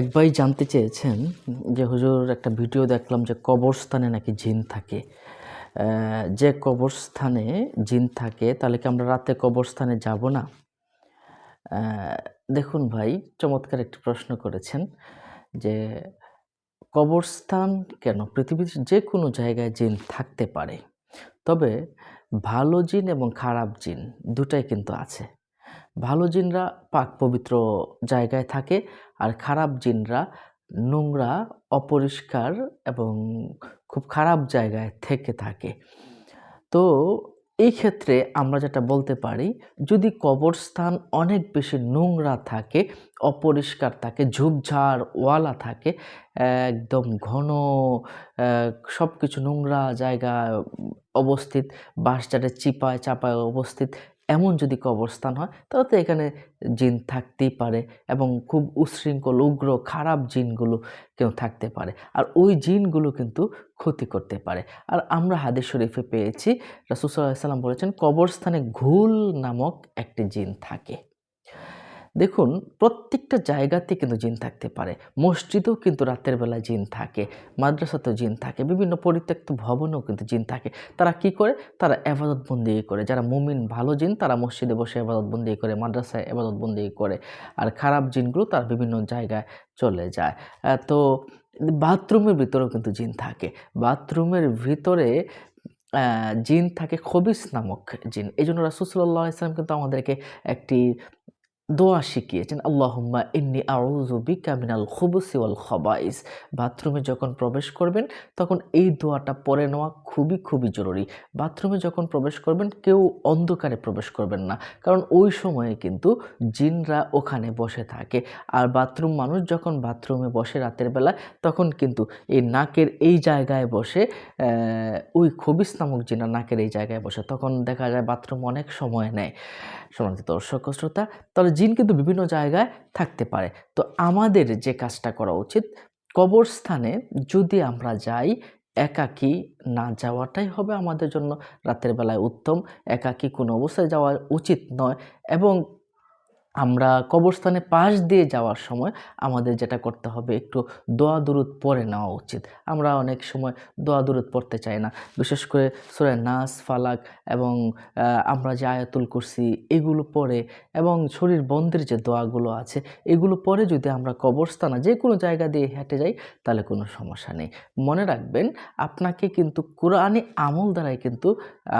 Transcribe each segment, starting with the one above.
এক ভাই জানতে চেয়েছেন যে হুজুর একটা ভিডিও দেখলাম যে কবরস্থানে নাকি জিন থাকে। যে কবরস্থানে জিন থাকে, তাহলে কি আমরা রাতে কবরস্থানে যাব না? দেখুন ভাই, চমৎকার একটি প্রশ্ন করেছেন যে কবরস্থান কেন? পৃথিবীর যে কোনো জায়গায় জিন থাকতে পারে। তবে ভালো জিন এবং খারাপ জিন দুটাই কিন্তু আছে। ভালো জিনরা পাক পবিত্র জায়গায় থাকে আর খারাপ জিনরা নোংরা, অপরিষ্কার এবং খুব খারাপ জায়গায় থেকে থাকে। তো এই ক্ষেত্রে আমরা যেটা বলতে পারি, যদি কবরস্থান অনেক বেশি নোংরা থাকে, অপরিষ্কার থাকে ঝোপঝাড় ওয়ালা থাকে, একদম ঘন সব কিছু নোংরা জায়গা অবস্থিত, বাঁশঝাড়ে চিপায় চাপায় অবস্থিত এমন যদি কবরস্থান হয়, তাহলে তো এখানে জিন থাকতেই পারে এবং খুব উশৃঙ্খল, উগ্র, খারাপ জিনগুলো কেউ থাকতে পারে। আর ওই জিনগুলো কিন্তু ক্ষতি করতে পারে। আর আমরা হাদিস শরীফে পেয়েছি রাসুসাল্লাহ সাল্লাম বলেছেন, কবরস্থানে ঘুল নামক একটি জিন থাকে। দেখুন, প্রত্যেকটা জায়গাতে কিন্তু জিন থাকতে পারে। মসজিদেও কিন্তু রাতের বেলা জিন থাকে, মাদ্রাসাতেও জিন থাকে, বিভিন্ন পরিত্যক্ত ভবনেও কিন্তু জিন থাকে। তারা কি করে? তারা এবাদত বন্দি করে। যারা মুমিন, ভালো জিন, তারা মসজিদে বসে এবাদত বন্দি করে, মাদ্রাসায় এবাদত বন্দি করে। আর খারাপ জিনগুলো তার বিভিন্ন জায়গায় চলে যায়। তো বাথরুমের ভিতরেও কিন্তু জিন থাকে। বাথরুমের ভিতরে জিন থাকে খবিস নামক জিন। এই জন্য রাসুসল্লাহ ইসলাম কিন্তু আমাদেরকে একটি দোয়া শিখিয়েছেন, আল্লাহুম্মা ইন্নি আউযু বিকা মিনাল খুবুসি ওয়াল খবাইস। বাথরুমে যখন প্রবেশ করবেন, তখন এই দোয়াটা পরে নেওয়া খুবই খুবই জরুরি। বাথরুমে যখন প্রবেশ করবেন, কেউ অন্ধকারে প্রবেশ করবেন না। কারণ ওই সময়ে কিন্তু জিনরা ওখানে বসে থাকে। আর বাথরুম মানুষ যখন বাথরুমে বসে রাতের বেলা, তখন কিন্তু এই নাকের এই জায়গায় বসে ওই খবিস নামক জিনা নাকের এই জায়গায় বসে। তখন দেখা যায় বাথরুম অনেক সময় নেয়। সম্মানিত দর্শক, শ্রোতা, তাহলে জিন কিন্তু বিভিন্ন জায়গায় থাকতে পারে। তো আমাদের যে কাজটা করা উচিত, কবরস্থানে যদি আমরা যাই, একাকি না যাওয়াটাই হবে আমাদের জন্য রাতের বেলায় উত্তম। একাকি কোনো অবস্থায় যাওয়া উচিত নয় এবং আমরা কবরস্থানে পাশ দিয়ে যাওয়ার সময় আমাদের যেটা করতে হবে, একটু দোয়া দুরুদ পরে নেওয়া উচিত। আমরা অনেক সময় দোয়া দুরুদ পড়তে চাই না। বিশেষ করে সুরে নাস, ফালাক এবং আমরা যে আয়াতুল কুরসি এগুলো পরে এবং শরীর বন্ধের যে দোয়াগুলো আছে, এগুলো পরে যদি আমরা কবরস্থানে যে কোনো জায়গা দিয়ে হেঁটে যাই, তাহলে কোনো সমস্যা নেই। মনে রাখবেন, আপনাকে কিন্তু কোরআনে আমল দ্বারাই কিন্তু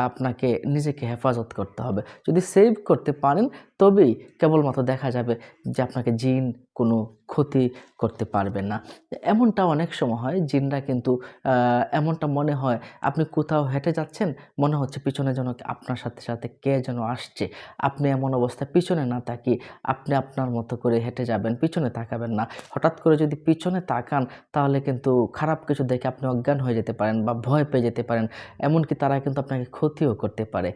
আপনাকে নিজেকে হেফাজত করতে হবে। যদি সেভ করতে পারেন, তবেই কেবলমাত্র দেখা যাবে যে আপনাকে জিন কোনো ক্ষতি করতে পারবে না। এমনটা অনেক সময় হয়, জিনরা কিন্তু এমনটা মনে হয়, আপনি কোথাও হেঁটে যাচ্ছেন, মনে হচ্ছে পিছনে যেন আপনার সাথে সাথে কে যেন আসছে। আপনি এমন অবস্থায় পিছনে না তাকিয়ে আপনি আপনার মতো করে হেঁটে যাবেন, পিছনে তাকাবেন না। হঠাৎ করে যদি পিছনে তাকান, তাহলে কিন্তু খারাপ কিছু দেখে আপনি অজ্ঞান হয়ে যেতে পারেন বা ভয় পেয়ে যেতে পারেন। এমনকি তারা কিন্তু আপনাকে ক্ষতিও করতে পারে।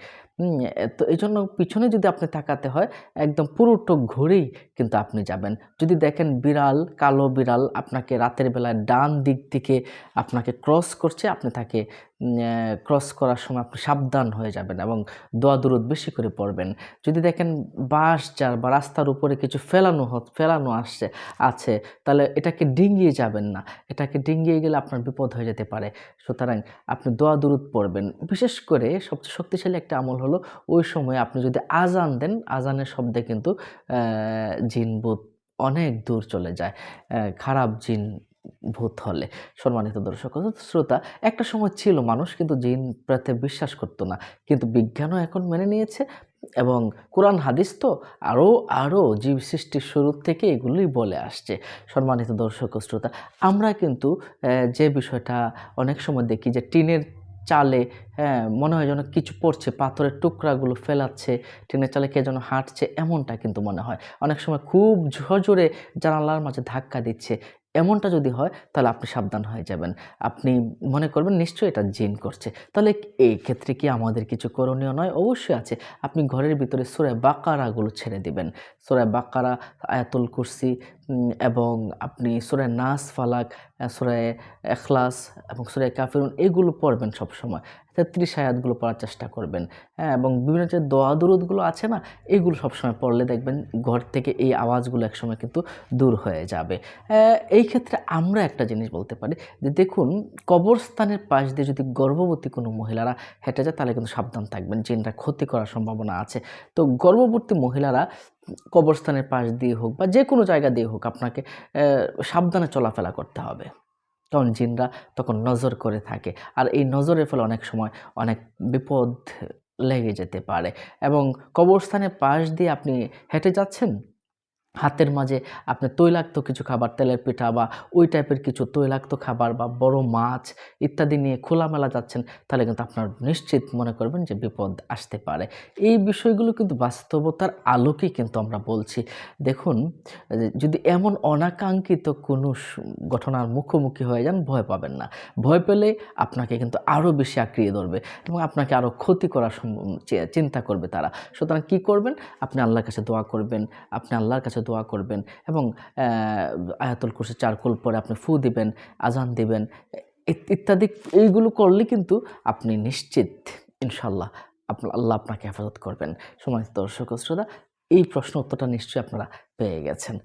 তো এই জন্য পিছনে যদি আপনি তাকাতে হয়, একদম পুরোটো ঘুরেই কিন্তু আপনি যাবেন। যদি দেখেন বিড়াল কালো বিড়াল আপনাকে রাতের বেলায় ডান দিক থেকে আপনাকে ক্রস করছে আপনি তাকে ক্রস করার সময় আপনি সাবধান হয়ে যাবেন এবং দোয়া দুরুদ বেশি করে পড়বেন। যদি দেখেন বাঁশ যার বা রাস্তার উপরে কিছু ফেলানো ফেলানো আসছে আছে তাহলে এটাকে ডিঙ্গিয়ে যাবেন না। এটাকে ডিঙ্গিয়ে গেলে আপনার বিপদ হয়ে যেতে পারে। সুতরাং আপনি দোয়া দুরুদ পড়বেন। বিশেষ করে সবচেয়ে শক্তিশালী একটা আমল হলো ওই সময় আপনি যদি আজান দেন আজানের শব্দে কিন্তু আহ, জিন ভূত অনেক দূর চলে যায় খারাপ জিন ভূত হলে। সম্মানিত দর্শক শ্রোতা, একটা সময় ছিল মানুষ কিন্তু জিন প্রেতে বিশ্বাস করতো না, কিন্তু বিজ্ঞানও এখন মেনে নিয়েছে এবং কোরআন, হাদিস তো আরও আরও জীব সৃষ্টির শুরু থেকে এগুলোই বলে আসছে। সম্মানিত দর্শক শ্রোতা, আমরা কিন্তু যে বিষয়টা অনেক সময় দেখি যে টিনের চালে হ্যাঁ মনে হয় যেন কিছু পড়ছে, পাথরের টুকরাগুলো ফেলাচ্ছে টিনের চালে কে যেন হাঁটছে, এমনটা কিন্তু মনে হয়। অনেক সময় খুব ঝরঝরে জানালার মাঝে ধাক্কা দিচ্ছে, এমনটা যদি হয়, তাহলে আপনি সাবধান হয়ে যাবেন। আপনি মনে করবেন নিশ্চয়ই এটা জিন করছে। তাহলে এই ক্ষেত্রে কি আমাদের কিছু করণীয় নয়? অবশ্যই আছে। আপনি ঘরের ভিতরে সুরায় বাকারাগুলো ছেড়ে দিবেন। সুরায় বাকারা, আয়াতুল কুরসি এবং আপনি সুরায় নাস, ফালাক সুরায় এখলাস এবং সুরায় কাফিরুন এগুলো পড়বেন সব সময় তেত্রিশ আয়াতগুলো পড়ার চেষ্টা করবেন। হ্যাঁ এবং বিভিন্ন যে দোয়া, দুরুদগুলো আছে না, এগুলো সবসময় পড়লে দেখবেন ঘর থেকে এই আওয়াজগুলো একসময় কিন্তু দূর হয়ে যাবে। এই ক্ষেত্রে আমরা একটা জিনিস বলতে পারি যে দেখুন, কবরস্থানের পাশ দিয়ে যদি গর্ভবতী কোনো মহিলারা হেঁটে যায়, তাহলে কিন্তু সাবধান থাকবেন জিনরা ক্ষতি করার সম্ভাবনা আছে। তো গর্ভবতী মহিলারা কবরস্থানের পাশ দিয়ে হোক বা যে কোনো জায়গা দিয়ে হোক আপনাকে সাবধানে চলাফেরা করতে হবে। কারণ জিনরা তখন নজর করে থাকে। আর এই নজরের ফলে অনেক সময় অনেক বিপদ লেগে যেতে পারে। এবং কবরস্থানের পাশ দিয়ে আপনি হেঁটে যাচ্ছেন? হাতের মাঝে আপনি তৈলাক্ত কিছু খাবার, তেলের পিঠা বা ওই টাইপের কিছু তৈলাক্ত খাবার বা বড় মাছ ইত্যাদি নিয়ে খোলামেলা যাচ্ছেন, তাহলে কিন্তু আপনার নিশ্চিত মনে করবেন যে বিপদ আসতে পারে। এই বিষয়গুলো কিন্তু বাস্তবতার আলোকেই কিন্তু আমরা বলছি। দেখুন যদি এমন অনাকাঙ্ক্ষিত কোনো ঘটনার মুখোমুখি হয়ে যান, ভয় পাবেন না। ভয় পেলে আপনাকে কিন্তু আরও বেশি আঁকড়িয়ে ধরবে এবং আপনাকে আরও ক্ষতি করার চিন্তা করবে তারা। সুতরাং কী করবেন? আপনি আল্লাহর কাছে দোয়া করবেন, আপনি আল্লাহর কাছে দোয়া করবেন এবং আয়াতুল কুরসি চারকোল পরে আপনি ফু দিবেন, আজান দিবেন ইত্যাদি এইগুলো করলে কিন্তু আপনি নিশ্চিত ইনশাল্লাহ আপনার, আল্লাহ আপনাকে হেফাজত করবেন। সময় দর্শক শ্রোতা, এই প্রশ্ন উত্তরটা নিশ্চয়ই আপনারা পেয়ে গেছেন।